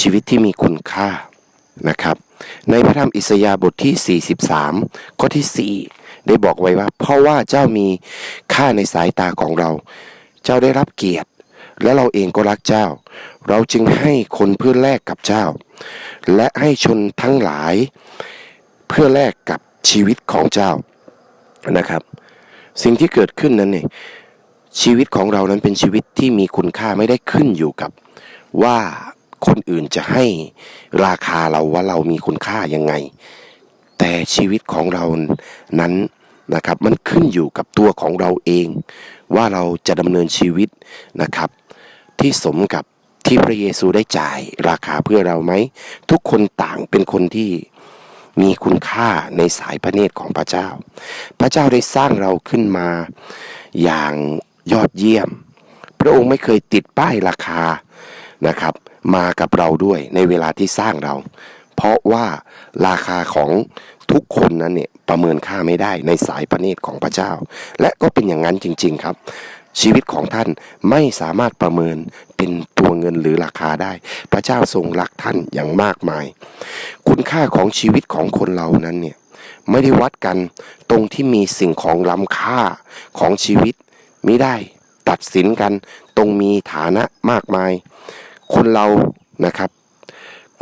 ชีวิตที่มีคุณค่านะครับ ในพระธรรมอิสยาห์บทที่ 43 ข้อที่ 4 ได้บอกไว้ว่า เพราะว่าเจ้ามีค่าในสายตาของเรา เจ้าได้รับเกียรติ และเราเองก็รักเจ้า เราจึงให้คนเพื่อแลกกับเจ้า และให้ชนทั้งหลาย เพื่อแลกกับชีวิตของเจ้านะครับ สิ่งที่เกิดขึ้นนั้นเนี่ยชีวิตของเรานั้นเป็นชีวิตที่มีคุณค่าไม่ได้ขึ้นอยู่กับว่า คนอื่นจะให้ราคาเราว่าเรามีคุณค่ายังไง แต่ชีวิตของเรานั้นนะครับ มันขึ้นอยู่กับตัวของเราเอง ว่าเราจะดำเนินชีวิตนะครับ ที่สมกับที่พระเยซูได้จ่ายราคาเพื่อเราไหม ทุกคนต่างเป็นคนที่มีคุณค่าในสายพระเนตรของพระเจ้า พระเจ้าได้สร้างเราขึ้นมาอย่างยอดเยี่ยม พระองค์ไม่เคยติดป้ายราคานะครับ มากับเราด้วยในเวลาที่สร้างเรา เพราะว่าราคาของทุกคนนั้นเนี่ยประเมินค่าไม่ได้ในสายพระเนตรของพระเจ้า และก็เป็นอย่างนั้นจริง ๆครับ ชีวิตของท่านไม่สามารถประเมินเป็นตัวเงินหรือราคาได้ พระเจ้าทรงรักท่านอย่างมากมาย คุณค่าของชีวิตของคนเรานั้นเนี่ยไม่ได้วัดกันตรงที่มีสิ่งของล้ำค่าของชีวิตไม่ได้ตัดสินกันตรงมีฐานะมากมาย คนเรานะครับ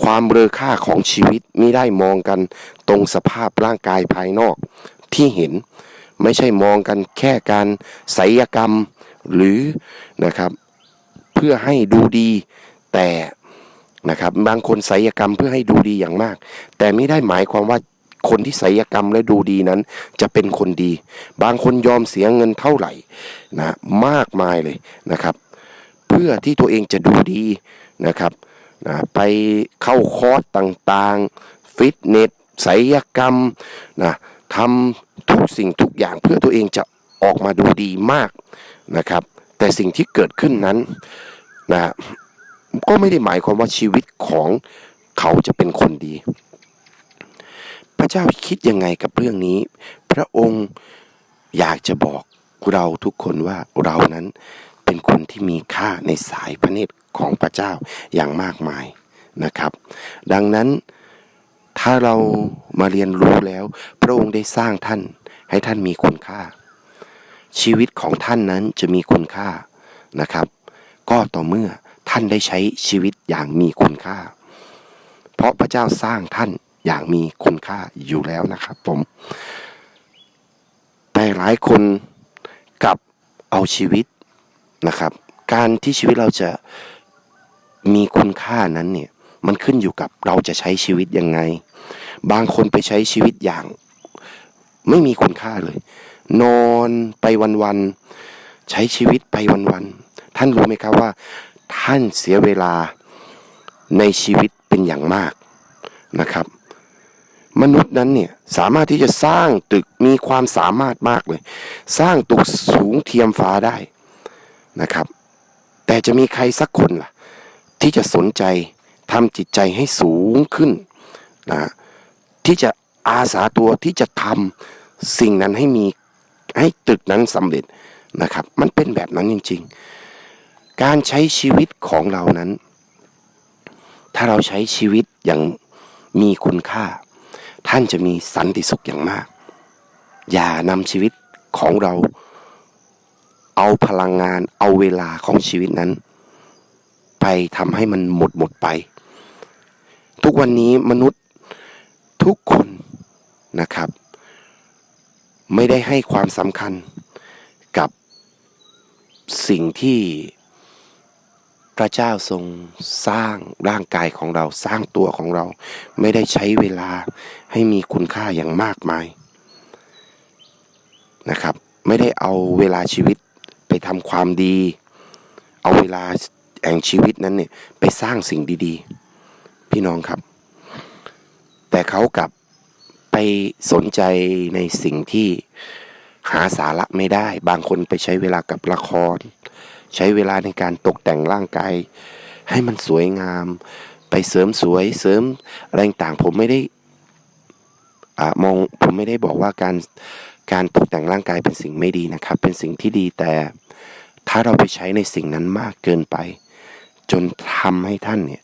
ความเรือค่าของชีวิตไม่ได้มองกันตรงสภาพร่างกายภายนอกที่เห็นไม่ใช่มองกันแค่การศิลกรรมหรือนะครับ เพื่อให้ดูดีแต่นะครับบางคนศิลกรรมเพื่อให้ดูดีอย่างมาก แต่ไม่ได้หมายความว่าคนที่ศิลกรรมและดูดีนั้น จะเป็นคนดี บางคนยอมเสียเงินเท่าไหร่นะมากมายเลยนะครับ เพื่อที่ตัวเองจะดูดี นะครับนะไปเข้าคอร์สต่างๆ ฟิตเนสศิลกรรมนะทำทุกสิ่งทุกอย่างเพื่อตัวเองจะออกมาดูดีมากนะครับ แต่สิ่งที่เกิดขึ้นนั้นนะก็ไม่ได้หมายความว่าชีวิตของเขาจะเป็นคนดี พระเจ้าคิดยังไงกับเรื่องนี้ พระองค์อยากจะบอกเราทุกคนว่าเรานั้น เป็นคนที่มีค่าในสายพระเนตรของพระเจ้าอย่างมากมายนะครับ ดังนั้นถ้าเรามาเรียนรู้แล้ว พระองค์ได้สร้างท่านให้ท่านมีคุณค่า ชีวิตของท่านนั้นจะมีคุณค่านะครับ ก็ต่อเมื่อท่านได้ใช้ชีวิตอย่างมีคุณค่า เพราะพระเจ้าสร้างท่านอย่างมีคุณค่าอยู่แล้วนะครับผมแต่หลายคนกลับเอาชีวิต นะครับ การที่ชีวิตเราจะมีคุณค่านั้นเนี่ยมันขึ้นอยู่กับเราจะใช้ชีวิตยังไง บางคนไปใช้ชีวิตอย่าง ไม่มีคุณค่าเลย นอนไปวันๆใช้ชีวิตไปวันๆท่านรู้ไหมครับว่า ท่านเสียเวลาในชีวิตเป็นอย่างมากนะครับ มนุษย์นั้นเนี่ยสามารถที่จะสร้างตึกมีความสามารถมากเลย สร้างตึกสูงเทียมฟ้าได้ นะครับ แต่จะมีใครสักคนล่ะ ที่จะสนใจทำจิตใจให้สูงขึ้นนะที่จะอาสาตัวที่จะทำสิ่งนั้นให้มีให้ตึกนั้นสำเร็จนะครับ มันเป็นแบบนั้นจริง ๆ การใช้ชีวิตของเรานั้น ถ้าเราใช้ชีวิตอย่างมีคุณค่า ท่านจะมีสันติสุขอย่างมาก อย่านำชีวิตของเรา เอาพลังงานเอาเวลาของชีวิตนั้น ไปทำให้มันหมดหมดไป ทุกวันนี้มนุษย์ทุกคนนะครับ ไม่ได้ให้ความสำคัญกับสิ่งที่พระเจ้าทรงสร้างร่างกายของเราสร้างตัวของเรา ไม่ได้ใช้เวลาให้มีคุณค่าอย่างมากมายนะครับ ไม่ได้เอาเวลาชีวิต ทำความดี เอาเวลาแห่งชีวิตนั้นเนี่ยไปสร้างสิ่งดีๆ พี่น้องครับ แต่เขากลับไปสนใจในสิ่งที่หาสาระไม่ได้ บางคนไปใช้เวลากับละคร ใช้เวลาในการตกแต่งร่างกายให้มันสวยงาม ไปเสริมสวยเสริมอะไรต่างผมไม่ได้อามองผมไม่ได้บอกว่าการการตกแต่งร่างกายเป็นสิ่งไม่ดีนะครับ เป็นสิ่งที่ดีแต่ ถ้าเราไปใช้ในสิ่งนั้นมากเกินไป จนทำให้ท่านเนี่ย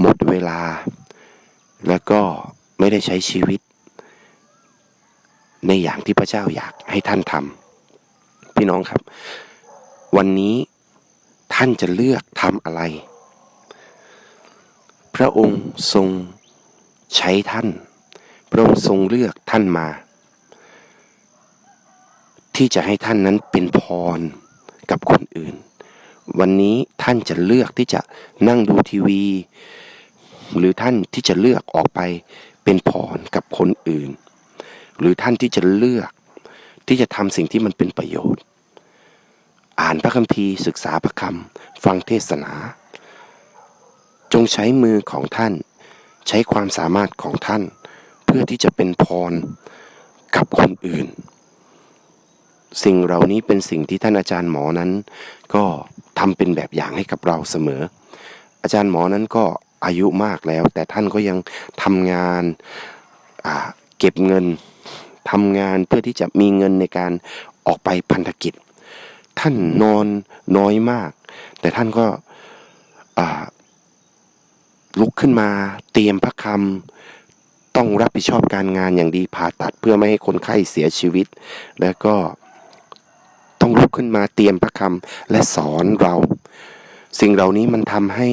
หมดเวลา แล้วก็ไม่ได้ใช้ชีวิต ในอย่างที่พระเจ้าอยากให้ท่านทำพี่น้องครับ วันนี้ท่านจะเลือกทำอะไร พระองค์ทรงใช้ท่าน พระองค์ทรงเลือกท่านมา ที่จะให้ท่านนั้นเป็นพร กับคนอื่น วันนี้ท่านจะเลือกที่จะนั่งดูทีวี หรือท่านที่จะเลือกออกไปเป็นพรกับคนอื่น หรือท่านที่จะเลือกที่จะทำสิ่งที่มันเป็นประโยชน์ อ่านพระคัมภีร์ศึกษาพระคำฟังเทศนา จงใช้มือของท่าน ใช้ความสามารถของท่าน เพื่อที่จะเป็นพรกับคนอื่น สิ่งเหล่านี้เป็นสิ่งที่ท่านอาจารย์หมอนั้น ก็ทำเป็นแบบอย่างให้กับเราเสมอ อาจารย์หมอนั้นก็อายุมากแล้ว แต่ท่านก็ยังทำงานเก็บเงินทำงานเพื่อที่จะมีเงินในการออกไปพันธกิจ ท่านนอนน้อยมาก แต่ท่านก็ลุกขึ้นมาเตรียมพระคำต้องรับผิดชอบการงานอย่างดีผ่าตัดเพื่อไม่ให้คนไข้เสียชีวิต แล้วก็ ต้องลุกขึ้นมาเตรียมพระคำและสอนเรา สิ่งเหล่านี้มันทำให้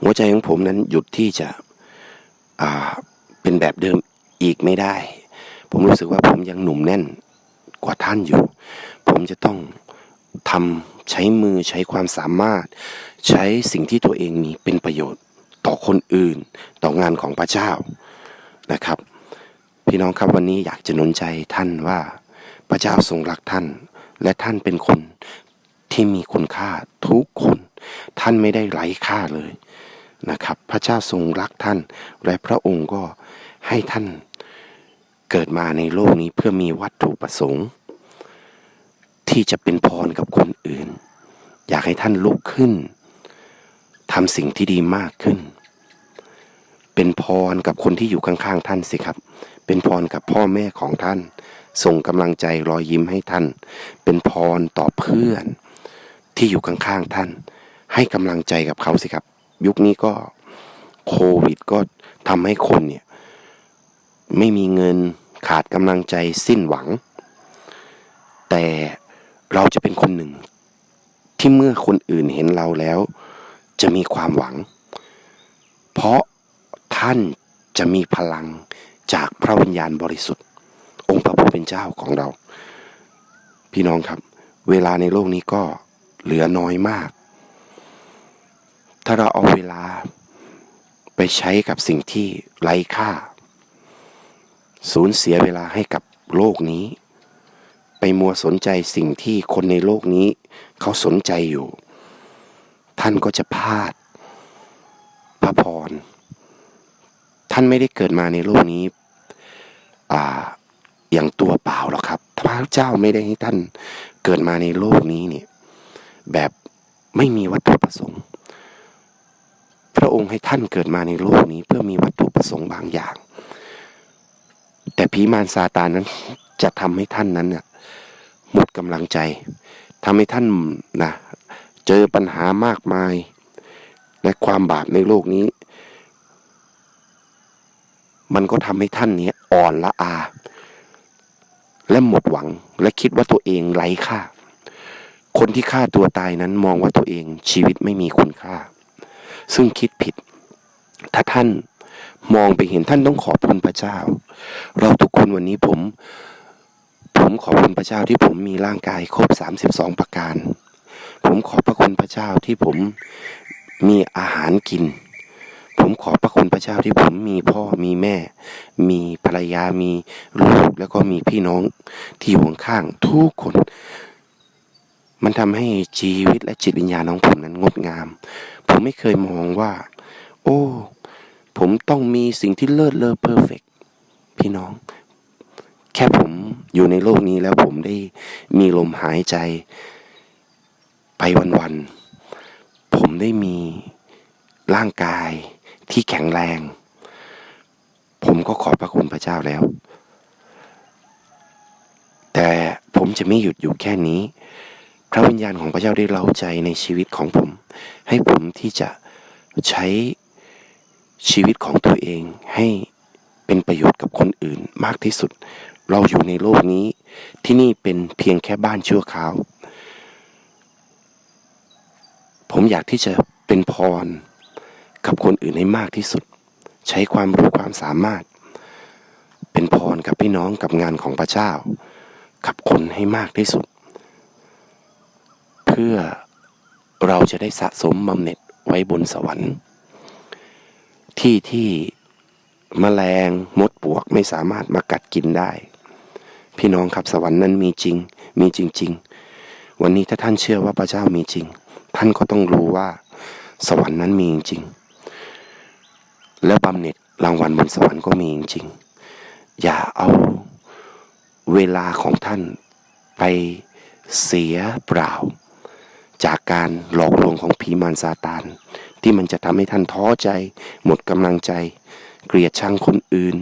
หัวใจของผมนั้นหยุดที่จะเป็นแบบเดิมอีกไม่ได้ ผมรู้สึกว่าผมยังหนุ่มแน่นกว่าท่านอยู่ ผมจะต้องทำใช้มือใช้ความสามารถ ใช้สิ่งที่ตัวเองมีเป็นประโยชน์ต่อคนอื่น ต่องานของพระเจ้านะครับ พี่น้องครับวันนี้อยากจะหนุนใจท่านว่า พระเจ้าทรงรักท่าน และท่านเป็นคนที่มีคุณค่าทุกคน ท่านไม่ได้ไร้ค่าเลยนะครับ พระเจ้าทรงรักท่าน และพระองค์ก็ให้ท่านเกิดมาในโลกนี้เพื่อมีวัตถุประสงค์ ที่จะเป็นพรกับคนอื่น อยากให้ท่านลุกขึ้นทำสิ่งที่ดีมากขึ้น เป็นพรกับคนที่อยู่ข้างๆท่านสิครับ เป็นพรกับพ่อแม่ของท่าน ส่งกำลังใจรอยยิ้มให้ท่าน เป็นพรต่อเพื่อน ที่อยู่ข้างๆท่าน ให้กำลังใจกับเขาสิครับ ยุคนี้ก็โควิดก็ทำให้คนเนี่ย ไม่มีเงินขาดกำลังใจสิ้นหวัง แต่เราจะเป็นคนหนึ่ง ที่เมื่อคนอื่นเห็นเราแล้ว จะมีความหวัง เพราะท่านจะมีพลังจากพระวิญญาณบริสุทธิ์ เป็นเจ้าของเรา พี่น้องครับ เวลาในโลกนี้ก็เหลือน้อยมาก ถ้าเราเอาเวลาไปใช้กับสิ่งที่ไร้ค่า สูญเสียเวลาให้กับโลกนี้ ไปมัวสนใจสิ่งที่คนในโลกนี้ เขาสนใจอยู่ ท่านก็จะพลาดพระพรท่านไม่ได้เกิดมาในโลกนี้ อ่า อย่างตัวเปล่าหรอกครับพระเจ้าไม่ได้ให้ท่านเกิดมาในโลกนี้เนี่ยแบบไม่มีวัตถุประสงค์ พระองค์ให้ท่านเกิดมาในโลกนี้ เพื่อมีวัตถุประสงค์บางอย่าง แต่ผีมารซาตานนั้นจะทำให้ท่านนั้นเนี่ยหมดกำลังใจทำให้ท่านนะเจอปัญหามากมายและความบาปในโลกนี้ มันก็ทำให้ท่านเนี้ยอ่อนละอา และหมดหวังและคิดว่าตัวเองไร้ค่า คนที่ฆ่าตัวตายนั้นมองว่าตัวเองชีวิตไม่มีคุณค่า ซึ่งคิดผิด ถ้าท่านมองไปเห็นท่านต้องขอบคุณพระเจ้า เราทุกคนวันนี้ผม ผมขอบคุณพระเจ้าที่ผมมีร่างกายครบ 32 ประการ ผมขอบพระคุณพระเจ้าที่ผมมีอาหารกิน ผมขอบพระคุณพระเจ้าที่ผมมีพ่อมีแม่ มีภรรยามีลูกแล้วก็มีพี่น้องที่อยู่ข้างทุกคน มันทำให้ชีวิตและจิตวิญญาณของผมนั้นงดงาม ผมไม่เคยมองว่า โอ้ ผมต้องมีสิ่งที่เลิศเลอเพอร์เฟกพี่น้อง แค่ผมอยู่ในโลกนี้แล้วผมได้มีลมหายใจไปวันๆผมได้มีร่างกาย ที่แข็งแรง ผมก็ขอบพระคุณพระเจ้าแล้ว แต่ผมจะไม่หยุดอยู่แค่นี้ พระวิญญาณของพระเจ้าได้เล้าใจในชีวิตของผม ให้ผมที่จะใช้ชีวิตของตัวเองให้เป็นประโยชน์กับคนอื่นมากที่สุด เราอยู่ในโลกนี้ ที่นี่เป็นเพียงแค่บ้านชั่วคราว ผมอยากที่จะเป็นพร กับคนอื่นให้มากที่สุด ใช้ความรู้ความสามารถ เป็นพรกับพี่น้องกับงานของพระเจ้า กับคนให้มากที่สุด เพื่อเราจะได้สะสมบำเหน็จไว้บนสวรรค์ ที่ที่มแมลงมดปลวกไม่สามารถมากัดกินได้ พี่น้องครับสวรรค์นั้นมีจริง มีจริง ๆ วันนี้ถ้าท่านเชื่อว่าพระเจ้ามีจริง ท่านก็ต้องรู้ว่า สวรรค์นั้นมีจริง แล้วบำเหน็จรางวัลบนสวรรค์ก็มีจริง อย่าเอาเวลาของท่านไปเสียเปล่า จากการหลอกลวงของผีมารซาตานที่มันจะทำให้ท่านท้อใจ หมดกำลังใจ เกลียดชังคนอื่น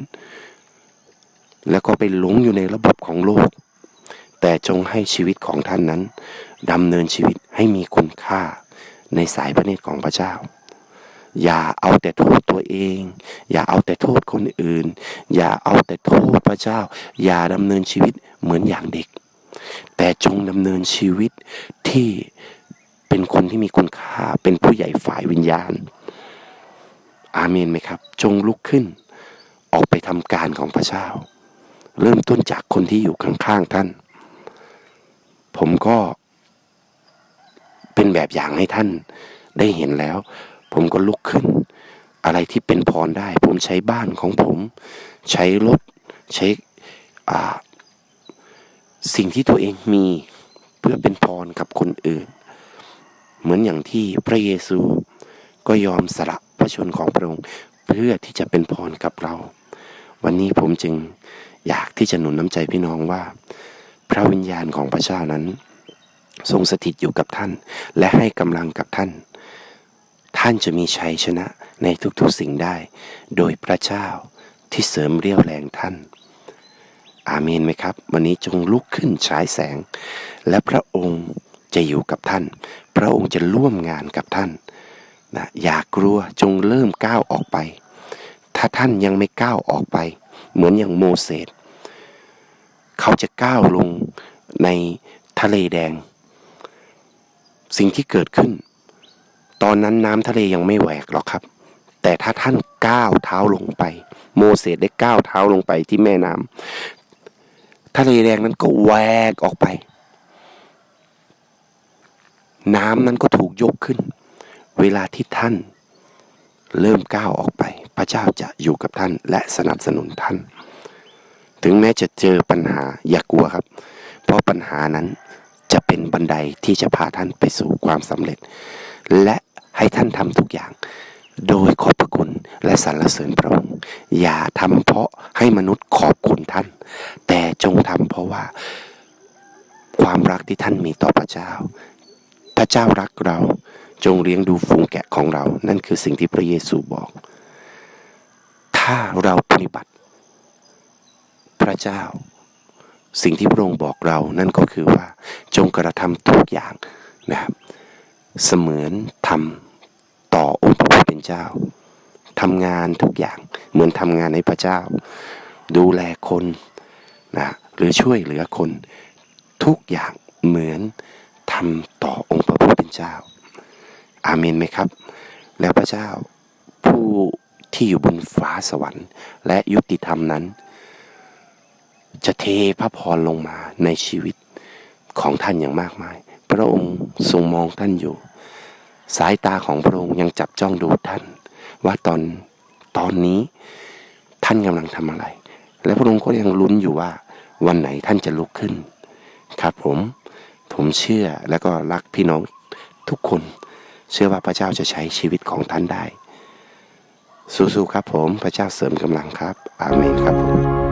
แล้วก็ไปหลงอยู่ในระบบของโลก แต่จงให้ชีวิตของท่านนั้นดำเนินชีวิตให้มีคุณค่าในสายพระเนตรของพระเจ้า อย่าเอาแต่โทษตัวเอง อย่าเอาแต่โทษคนอื่น อย่าเอาแต่โทษพระเจ้า อย่าดำเนินชีวิตเหมือนอย่างเด็ก แต่จงดำเนินชีวิตที่เป็นคนที่มีคุณค่าเป็นผู้ใหญ่ฝ่ายวิญญาณ อาเมนไหมครับ จงลุกขึ้น ออกไปทำการของพระเจ้า เริ่มต้นจากคนที่อยู่ข้างๆท่าน ผมก็เป็นแบบอย่างให้ท่านได้เห็นแล้ว ผมก็ลุกขึ้น อะไรที่เป็นพรได้ ผมใช้บ้านของผม ใช้รถ ใช้สิ่งที่ตัวเองมีเพื่อเป็นพรกับคนอื่น เหมือนอย่างที่พระเยซูก็ยอมสละพระชนของพระองค์เพื่อที่จะเป็นพรกับเรา วันนี้ผมจึงอยากที่จะหนุนน้ำใจพี่น้องว่า พระวิญญาณของพระเจ้านั้น ทรงสถิตอยู่กับท่าน และให้กำลังกับท่าน ท่านจะมีชัยชนะในทุกๆสิ่งได้ โดยพระเจ้าที่เสริมเรี่ยวแรงท่าน อาเมนไหมครับ วันนี้จงลุกขึ้นฉายแสง และพระองค์จะอยู่กับท่าน พระองค์จะร่วมงานกับท่านนะอย่ากลัวจงเริ่มก้าวออกไป ถ้าท่านยังไม่ก้าวออกไป เหมือนอย่างโมเสสเขาจะก้าวลงในทะเลแดง สิ่งที่เกิดขึ้น ตอนนั้นน้ำทะเลยังไม่แหวกหรอกครับ แต่ถ้าท่านก้าวเท้าลงไป โมเสสได้ก้าวเท้าลงไปที่แม่น้ำทะเลแดงนั้นก็แหวกออกไป น้ำนั้นก็ถูกยกขึ้น เวลาที่ท่านเริ่มก้าวออกไป พระเจ้าจะอยู่กับท่านและสนับสนุนท่าน ถึงแม้จะเจอปัญหาอย่ากลัวครับ เพราะปัญหานั้น จะเป็นบันไดที่จะพาท่านไปสู่ความสำเร็จ และให้ท่านทำทุกอย่าง โดยขอบพระคุณและสรรเสริญพระองค์อย่าทำเพราะให้มนุษย์ขอบคุณท่าน แต่จงทำเพราะว่าความรักที่ท่านมีต่อพระเจ้า พระเจ้ารักเราจงเลี้ยงดูฝูงแกะของเรา นั่นคือสิ่งที่พระเยซูบอก ถ้าเราปฏิบัติ พระเจ้า สิ่งที่พระองค์บอกเรานั่นก็คือว่าจงกระทำทุกอย่างนะครับ เสมือนทำต่อองค์พระผู้เป็นเจ้าทำงานทุกอย่างเหมือนทำงานในพระเจ้า ดูแลคนนะหรือช่วยเหลือคนทุกอย่างเหมือนทำต่อองค์พระผู้เป็นเจ้า อาเมนไหมครับ แล้วพระเจ้าผู้ที่อยู่บนฟ้าสวรรค์ และยุติธรรมนั้น จะเทพระพรลงมาในชีวิตของท่านอย่างมากมาย พระองค์ทรงมองท่านอยู่ สายตาของพระองค์ยังจับจ้องดูท่าน ว่าตอนตอนนี้ท่านกำลังทำอะไร และพระองค์ก็ยังลุ้นอยู่ว่า วันไหนท่านจะลุกขึ้น ครับผม ผมเชื่อและก็รักพี่น้องทุกคน เชื่อว่าพระเจ้าจะใช้ชีวิตของท่านได้ สู้ๆครับผม พระเจ้าเสริมกำลังครับ อาเมนครับผม